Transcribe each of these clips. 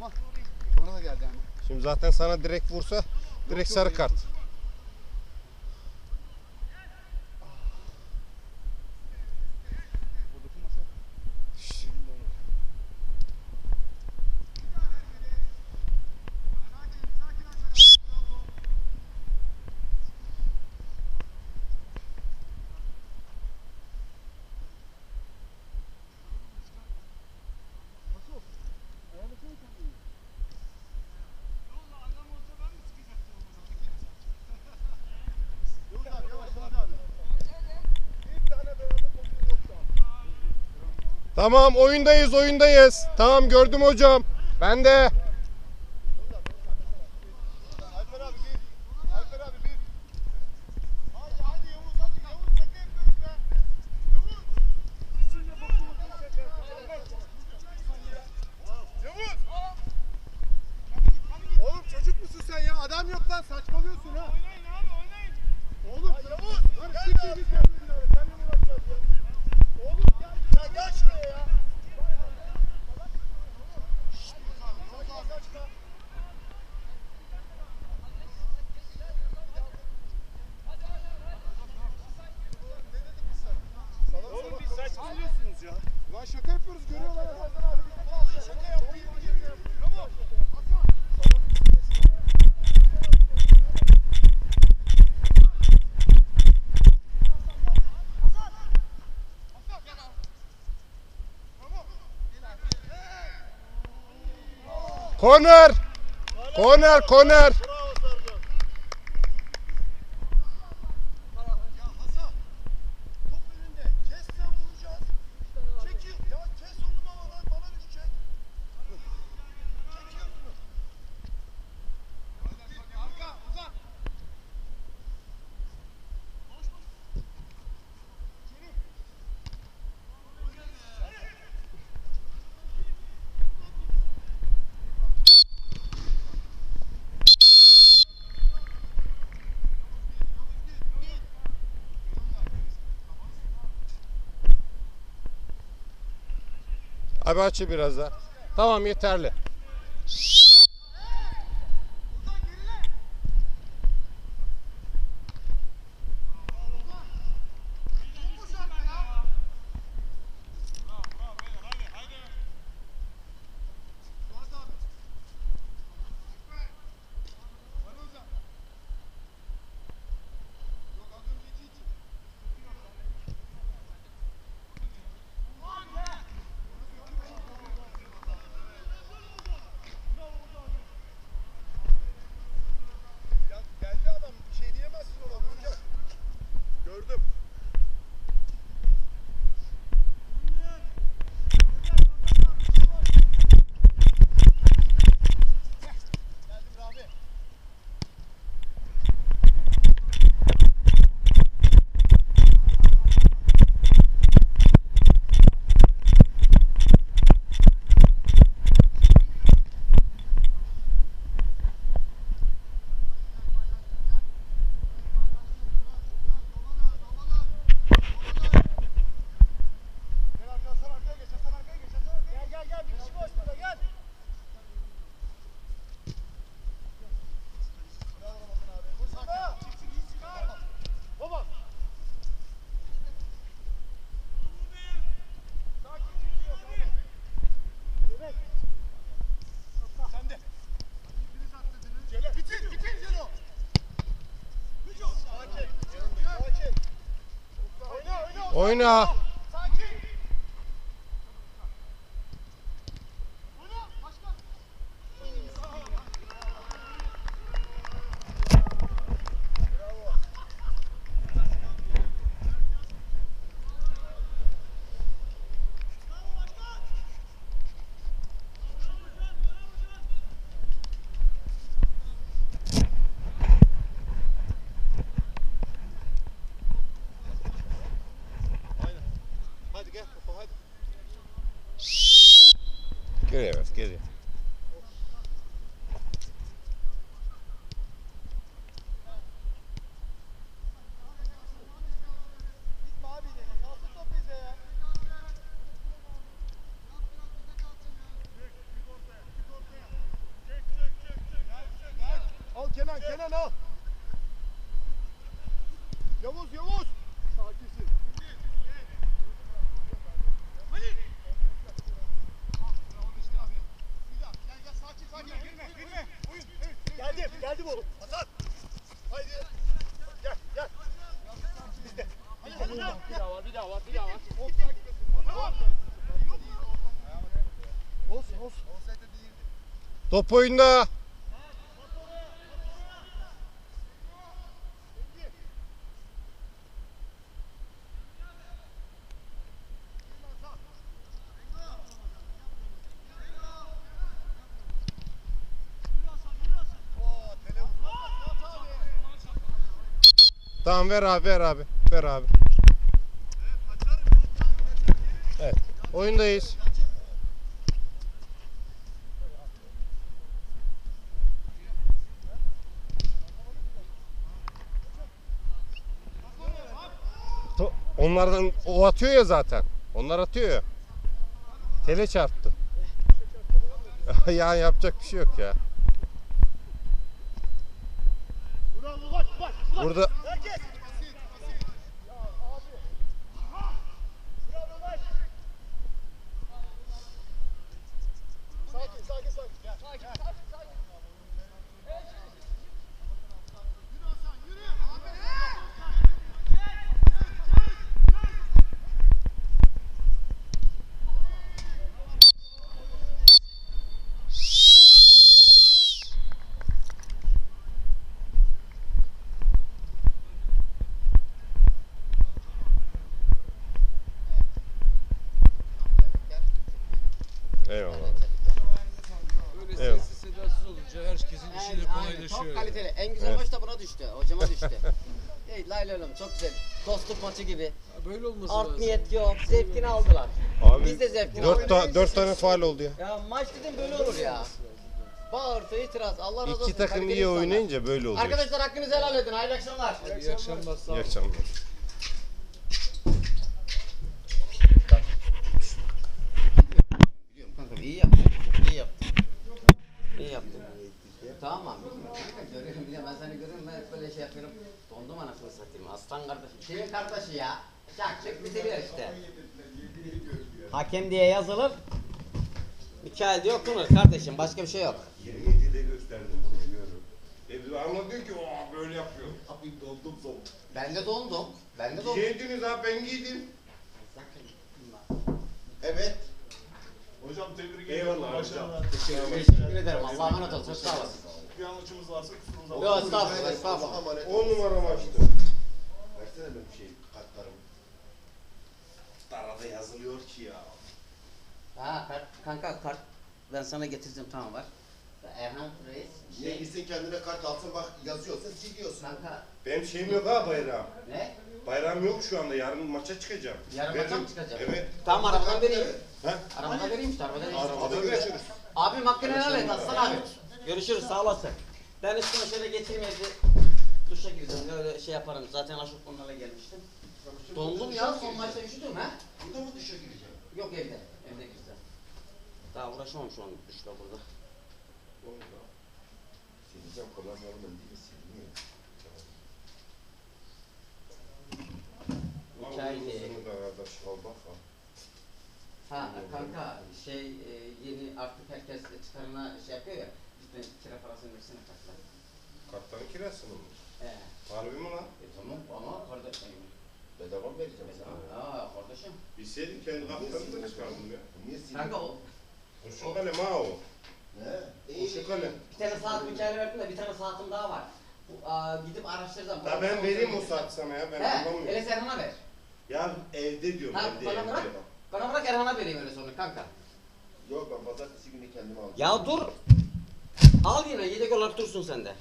Ama sonra da geldi ama. Şimdi zaten sana direkt vursa direkt sarı kart. Tamam oyundayız oyundayız. Tamam gördüm hocam. Ben de. Lan şaka yapıyoruz görüyorlar herhalde abi. Şaka yapmayın. Tamam. Corner! Corner, corner! Abi açı biraz daha. Tamam yeterli. Oyna. Aynen al. Yavuz Yavuz. Sakinsin. Geldim, geldim oğlum. Hasan. Haydi. Gel, gel. Bizde. Hadi, hadi, hadi. Bir daha var, bir daha var, bir daha var. Olsun, olsun. Top oyunda. Tamam ver abi ver abi. Ver abi. Evet. Oyundayız. Onlardan o atıyor ya zaten. Onlar atıyor ya. Tele çarptı. ya yapacak bir şey yok ya. Burada Herkes. Sakin, sakin, sakin. Gel. Sakin, sakin, sakin. Yürü Hasan, yürü. eyvallah. Böyle Evet. sessiz sedasız olunca herkesin işi de Aynen, kolaylaşıyor. çok kaliteli. En güzel Evet. maç da buna düştü. Hocama düştü. Lom, çok güzel. Dostluk maçı gibi. Böyle olması Art lazım. niyet yok. Zevkini aldılar. Abi Biz de zevkini dört, aldık. ta- dört tane faal oldu ya. Ya maç dedim böyle olur ya. Bağırtı, itiraz. Allah razı olsun. İki takım kaliteli iyi insanlar. oynayınca böyle oluyor. Arkadaşlar hakkınızı helal edin. Hayırlı akşamlar. İyi akşamlar. Sağ İyi akşamlar. Biliyorum kanka iyi yaptın. İyi yaptın. İyi yaptın. Tamam. Kanka görüyorum biliyorum ben seni görüyorum ben böyle şey yapıyorum. Dondum anasını satayım aslan kardeşim. Kimin kardeşi ya? Çak çak bitiriyor işte. Hakem diye yazılır. Mikael diye okunur kardeşim başka bir şey yok. 27'de gösterdim biliyorum. E, ama diyor ki "Aa, böyle yapıyor. Abi doldum son. Ben de dondum. Ben de dondum. Giydiniz abi ben giydim. Evet. Hocam tebrik ederim. Eyvallah Başarılar. Teşekkür ederim. Allah'a emanet olun. Sağ olasın. Bir yanlışımız varsa kusurumuza Yok estağfurullah estağfurullah. 10 numara maçtı. Versene benim şey kartlarım. Darada yazılıyor ki ya. Ha kart, kanka kart ben sana getireceğim tamam var. Erhan Reis. Niye Şey, gitsin kendine kart alsın bak yazıyorsa siliyorsun. kanka Benim şeyim yok ha bayram. ne? Bayram yok şu anda. Yarın maça çıkacağım. Yarın maça mı çıkacağım? Evet. Tamam arabadan vereyim. Ha? Arabadan vereyim işte arabadan vereyim. Arabada görüşürüz. Abim hakkını helal et Aslan abi. Görüşürüz sağ olasın. Ben üstüme şöyle evde. Duşa gireceğim öyle şey yaparım. Zaten aşık onlarla gelmiştim. Dondum ya son maçta üşüdüm ha. Burada mı dışa gireceğim? Yok evde. Evde gireceğim. Daha uğraşamam şu an duşla burada. Sileceğim kullanmayalım ben değil mi silmiyor. Hikayeli. Ha kanka şey e, yeni artık herkes çıkarına şey yapıyor ya. Lütfen kira parasını versene kaçlar. Kartların kirası mı? He. Harbi mi lan? E tamam ama kardeşim. Bedava mı vereceğim sana? Aa kardeşim. Bilseydim kendi kartlarını da çıkardım ya. Niye silmiyor? Kanka o Kurşun kalem ha o. He? Kurşun kalem. bir tane saat Mikael verdim de bir tane saatim daha var. Bu, aa, gidip araştıracağım. Ya ben vereyim o saati sana ya ben He, anlamıyorum. hele Erhan'a ver. Ya evde diyorum Ha, evde bana bırak. Bana bırak Erhan'a vereyim öyle sonra kanka. Yok ben pazartesi günü kendime aldım. Ya dur. Al yine yedek olarak dursun sende.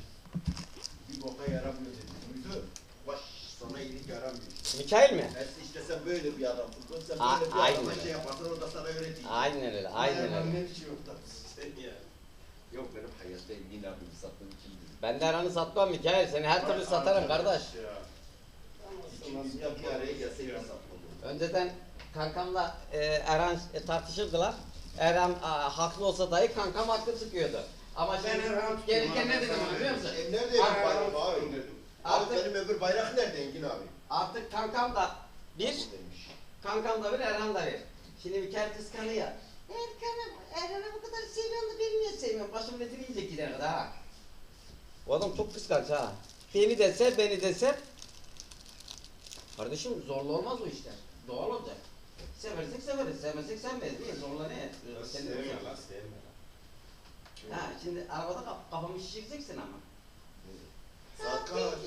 Bir boka yaramıyor dedim. Duydu. Baş sana iyilik yaramıyor. Mikael mi? Ben işte sen böyle bir adamsın. Sen A- böyle bir aynen adama öyle. şey yaparsan o da sana öğretiyor. Aynen öyle, aynen öyle. Ne biçim yok da sen ya. Yok benim hayatta Engin abimi sattığım için değil. Ben de Erhan'ı satmam Mikael. Seni her türlü satarım kardeş. İkimiz de bir araya gelseydik satmadım. Önceden kankamla e, Erhan e, tartışırdılar. Erhan aa, haklı olsa dahi kankam haklı çıkıyordu. Ama ben Erhan gelirken ne dedim ona biliyor musun? E, nerede ya Artık- bayrak abi? Abi Artık- benim öbür bayrak nerede Engin abi? Artık kankam da bir, kankam da bir, Erhan da bir. Şimdi bir kere kıskanıyor. Erkan'ım, Erhan'ı bu kadar seviyorsun da beni niye sevmiyorsun? Başımın etini yiyecek gider kadar ha. O adam çok kıskanç ha. Beni dese, beni dese. Kardeşim zorlu olmaz bu işler. Doğal olacak. Seversek severiz, sevmezsek sevmeyiz değil mi? Zorla ne? Sevme lan sevme lan. Ha, şimdi arabada kaf kafamı şişireceksin ama. Saat kaç?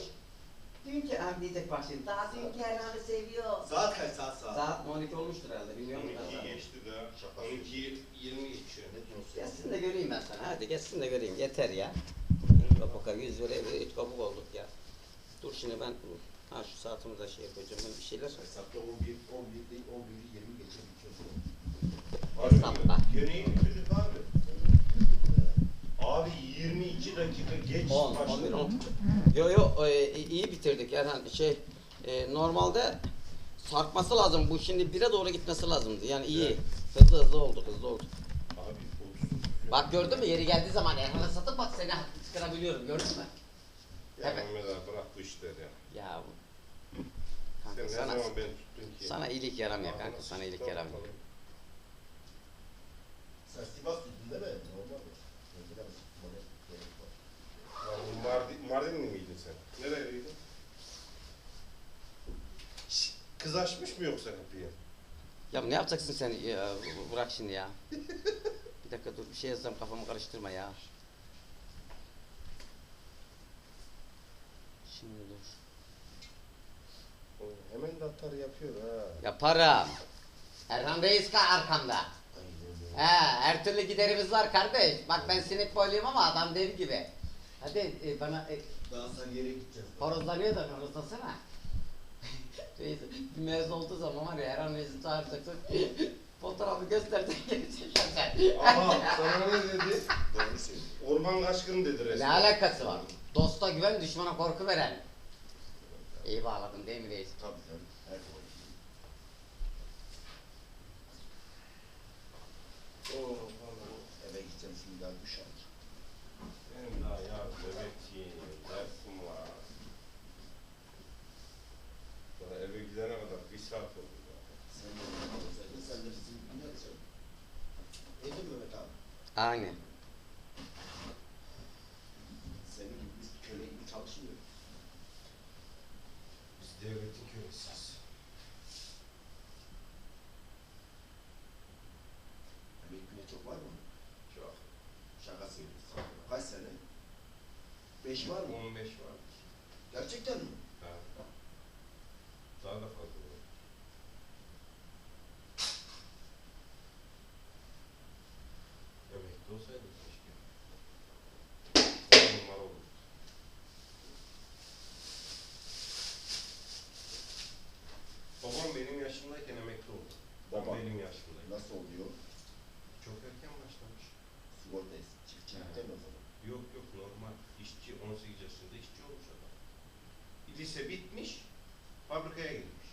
Dünkü, ha diyecek bak şimdi. Daha dünkü Erhan'ı seviyor. Saat kaç saat saat? Saat 12 olmuştur herhalde, bilmiyorum. da. 12 geçti. Şaka 12 20 geçiyor. Ne diyorsun? Gelsin de göreyim ben sana. Hadi gelsin de göreyim. Yeter ya. Kapuka yüz liraya bir üç kapuk olduk ya. Dur şimdi ben ha şu saatimi de şey yapacağım. Ben bir şeyler Hesapta 11, 11 değil 11'i 20 geçe bitiyor. Hesapla. Gene iyi bitirdik abi. Abi 22 dakika geç 10, 11, başladı. 10. Yo yo e, iyi bitirdik Erhan. Şey e, normalde sarkması lazım. Bu şimdi bire doğru gitmesi lazımdı. Yani iyi. Hızlı hızlı oldu, hızlı oldu. Abi 30. Bak gördün mü yeri geldiği zaman Erhan'a satıp bak seni çıkarabiliyorum. Gördün mü? Ya Evet. Mehmet abi bırak bu işleri ya. Ya bu. Sen Kanka ne sana, zaman beni tuttun ki? sana iyilik yaramıyor kanka. Sana iyilik yaramıyor. Sen Sivas değil mi? Normal mi? Mesela bana gerek var. Ya bu Mardin, Nereliydin? Şşt, Kız açmış mı yoksa kapıyı? Ya ne yapacaksın sen? Ya, bırak şimdi ya. bir dakika dur bir şey yazacağım kafamı karıştırma ya. Şimdi dur. O Hemen de atar yapıyor ha. Yaparım. Erhan Reis ka arkamda. He, her türlü giderimiz var kardeş. Bak ben sinek boyluyum ama adam dev gibi. Hadi e, bana e, Daha Sarıyer'e gideceğiz. horozlanıyor da horozlasana. Reis, bir mevzu olduğu zaman var ya Erhan Reis'i çağıracaksın. Fotoğrafı göstersen geleceksin sen. Ama sana ne dedi? Doğru. Orman kaçkını dedi Ne resmen. alakası var? Dosta güven, düşmana korku veren. İyi bağladın değil mi reis? Tabii tabii. Her zaman. Oo, vallahi. Eve gideceğim şimdi daha duş alacağım. Aynen. Senin gibi biz köle gibi çalışmıyoruz. Biz devletin kölesiyiz. Emekliye çok var mı? Çok. Şaka söylüyorsun. Kaç sene? Beş var mı? 15 var. Gerçekten mi? Ha. Daha da fazla var. Emekli olsaydı keşke. On numara olurdu. Babam benim yaşımdayken emekli oldu. Babam? benim yaşımdayım. Nasıl oluyor? Çok erken başlamış. Sigorta çiftçilikten o zaman. Yok yok normal. İşçi 18 yaşında işçi olmuş adam. Lise bitmiş, fabrikaya girmiş.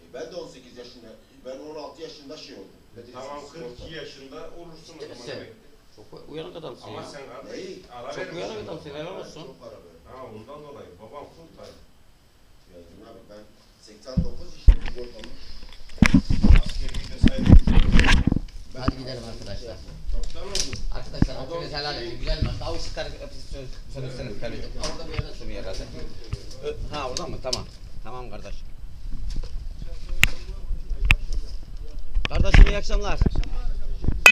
E ben de 18 yaşında, ben 16 yaşında şey oldum. Medrese Tamam sigorta. 42 yaşında olursun o zaman emekli. Çok uyanık adamsın Ama ya. sen kardeş Neyi? ara Çok vermişsin. uyanık adamsın helal olsun. Çok para verdim. Ha ondan dolayı babam full time. Ya abi ben 89 işte. Askeri de saydım. Hadi gidelim arkadaşlar. Arkadaşlar hakkınızı helal edin. Güzel maç. Daha ışık söylesene kaleci. Orada bir yerde sürüyor herhalde. Ha orada mı? Tamam. Tamam kardeş. Kardeşim iyi akşamlar.